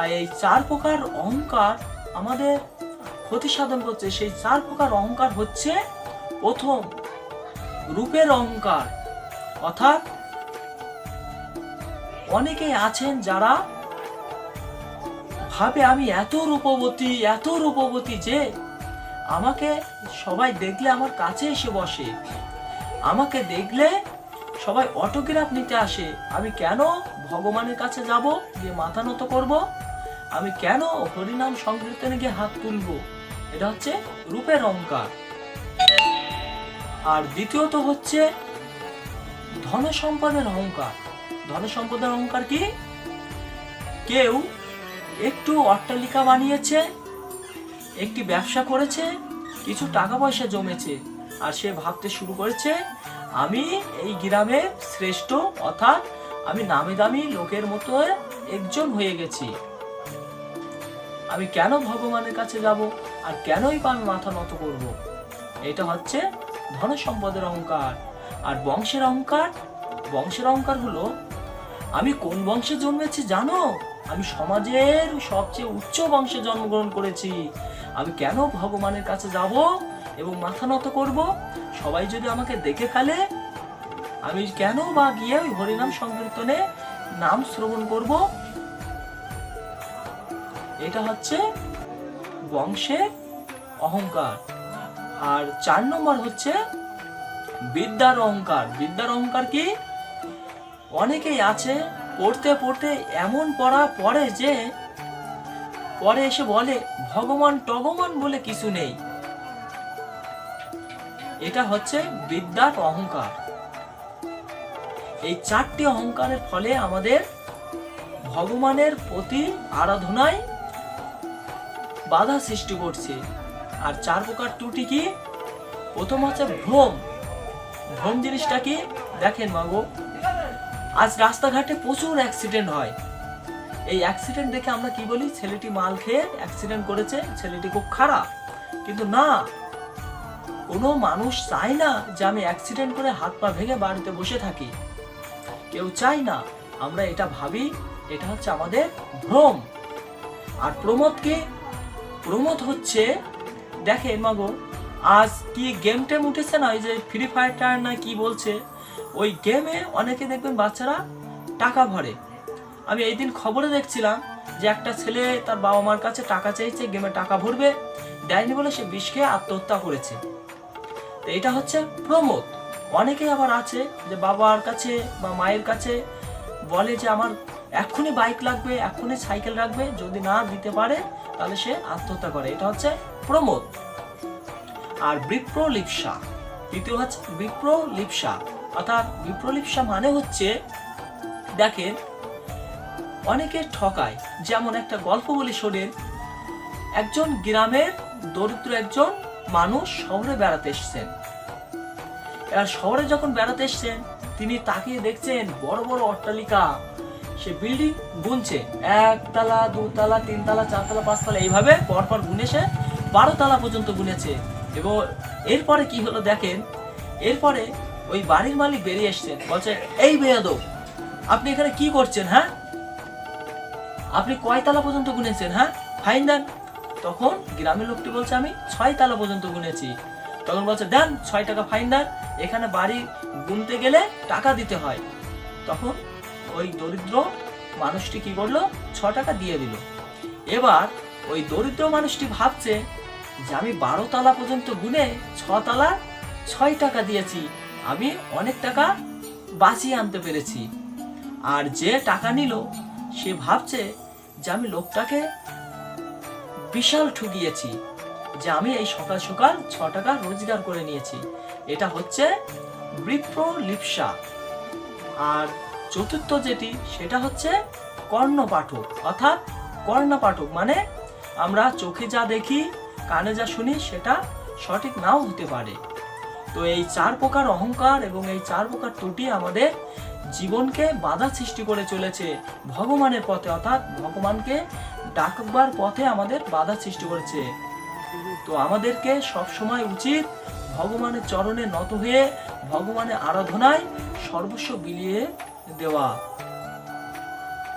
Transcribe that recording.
তাই এই চার প্রকার অহংকার আমাদের ক্ষতি সাধন করছে। সেই চার প্রকার অহংকার হচ্ছে প্রথম, রূপের অহংকার। অর্থাৎ অনেকেই আছেন যারা ভাবে, আমি এত রূপবতী এত রূপবতী যে আমাকে সবাই দেখলে আমার কাছে এসে বসে। আমাকে দেখলে সবাই অটোগ্রাফ নিতে আসে। আমি কেন ভগবানের কাছে যাব? গিয়ে মাথা নত করব? আমি কেন হরিনাম সংকীর্তনে গিয়ে হাত তুলব? এটা হচ্ছে রূপের অহংকার। আর দ্বিতীয়ত হচ্ছে ধন সম্পদের অহংকার। ধন সম্পদের অহংকার কি? কেউ একটু অট্টালিকা বানিয়েছে, একটি ব্যবসা করেছে, কিছু টাকা পয়সা জমেছে, আর সে ভাবতে শুরু করেছে, আমি এই গ্রামে শ্রেষ্ঠ, অর্থাৎ আমি নামি দামি লোকের মতো একজন হয়ে গেছি। আমি কেন ভগবানের কাছে যাব আর কেনই বা আমি মাথা নত করব? এটা হচ্ছে ধন সম্পদের অহংকার। আর বংশের অহংকার? বংশের অহংকার হলো, আমি কোন বংশে জন্মেছি জানো? আমি সমাজের সবচেয়ে উচ্চ বংশে জন্মগ্রহণ করেছি। আমি কেন ভগবানের কাছে যাব এবং মাথা নত করব? সবাই যদি আমাকে দেখে ফেলে, আমি কেন বা গিয়ে ওই হরিনাম সংকীর্তনে নাম শ্রবণ করব? এটা হচ্ছে বংশের অহংকার। আর চার নম্বর হচ্ছে বিদ্যার অহংকার। বিদ্যার অহংকার কি? অনেকেই আছে, পড়তে পড়তে এমন পড়া পড়ে যে পরে এসে বলে, ভগবান টগমান বলে কিছু নেই। এটা হচ্ছে বিদ্যার অহংকার। এই চারটি অহংকারের ফলে আমাদের ভগবানের প্রতি আরাধনায় বাধা সৃষ্টি করছে। আর চার প্রকার ত্রুটি কি? প্রথম হচ্ছে ভ্রম। ভ্রম জিনিসটা কি? দেখেন মাগো আজ রাস্তাঘাটে প্রচুর অ্যাক্সিডেন্ট হয়। এই অ্যাক্সিডেন্ট দেখে আমরা কি বলি? ছেলেটি মাল খেয়ে অ্যাক্সিডেন্ট করেছে, ছেলেটি খুব খারাপ। কিন্তু না, কোনো মানুষ চায় না যে আমি অ্যাক্সিডেন্ট করে হাত পা ভেঙে বাড়িতে বসে থাকি। কেউ চায় না, আমরা এটা ভাবি, এটা হচ্ছে আমাদের ভ্রম। আর প্রমোদ কি? প্রমোদ হচ্ছে, দেখে মাগো, আজ কি গেম টেম উঠেছে না? ওই যে ফ্রি ফায়ার না কি বলছে? ওই গেমে অনেকে দেখবেন বাচ্চারা টাকা ভরে। আমি এই দিন খবরে দেখছিলাম যে একটা ছেলে তার বাবা মার কাছে টাকা চাইছে গেমে টাকা ভরবে, দেয়নি বলে সে বিষ খেয়ে আত্মহত্যা করেছে। তো এটা হচ্ছে প্রমোদ। অনেকে আবার আছে যে বাবার কাছে বা মায়ের কাছে বলে যে আমার এক্ষুনি বাইক লাগবে, এক্ষুনি সাইকেল রাখবে, যদি না দিতে পারে, তাহলে সে আত্মহত্যা করে। এটা হচ্ছে প্রমোদ। আর বিপ্রলিপসা, দ্বিতীয় হচ্ছে বিপ্রলিপসা। অর্থাৎ বিপ্রলিপসা মানে হচ্ছে, দেখেন, অনেকে ঠকায়। যেমন একটা গল্প বলি, শোনেন, একজন গ্রামের দরিদ্র একজন মানুষ শহরে বেড়াতে এসছেন। এবার শহরে যখন বেড়াতে এসেছেন তিনি তাকিয়ে দেখছেন বড় বড় অট্টালিকা। সে বিল্ডিং গুনছে। একতলা, দুতলা, তিনতলা, চারতলা, পাঁচতলা, এইভাবে পরপর গুনে সে বারো তলা পর্যন্ত গুনেছে। এবং এরপরে কি হলো দেখেন? এরপরে ওই বাড়ির মালিক বেরিয়ে এসছেন। বলছে, এই বেয়াদব, আপনি এখানে কি করছেন হ্যাঁ? আপনি কয় তালা পর্যন্ত গুনেছেন হ্যাঁ? ফাইন দেন। তখন গ্রামের লোকটি বলছে, আমি ছয় তালা পর্যন্ত গুনেছি। তখন বলছে, দেন, ছয় টাকা ফাইন দেন, এখানে বাড়ি গুনতে গেলে টাকা দিতে হয়। তখন ওই দরিদ্র মানুষটি কি করল? ছ টাকা দিয়ে দিল। এবার ওই দরিদ্র মানুষটি ভাবছে যে, আমি বারো তালা পর্যন্ত গুনে ছ তালা ছয় টাকা দিয়েছি। আমি অনেক টাকা বাঁচিয়ে আনতে পেরেছি। আর যে টাকা নিল, সে ভাবছে যে, আমি লোকটাকে বিশাল ঠুকিয়েছি। যে আমি এই সকাল সকাল ছ টাকা রোজগার করে নিয়েছি। এটা হচ্ছে বিপ্রলিপসা আর চতুর্থ যেটি, সেটা হচ্ছে কর্ণপাঠক। অর্থাৎ কর্ণপাঠক মানে আমরা চোখে যা দেখি, কানে যা শুনি, সেটা সঠিক নাও হতে পারে। তো এই চার প্রকার অহংকার এবং এই চার প্রকার ত্রুটি আমাদের জীবনকে বাধা সৃষ্টি করে চলেছে ভগবানের পথে। অর্থাৎ ভগবানকে ডাকবার পথে আমাদের বাধা সৃষ্টি করেছে। তো আমাদেরকে সব সময় উচিত ভগবানের চরণে নত হয়ে ভগবানের আরাধনায় সর্বস্ব বিলিয়ে দেওয়া।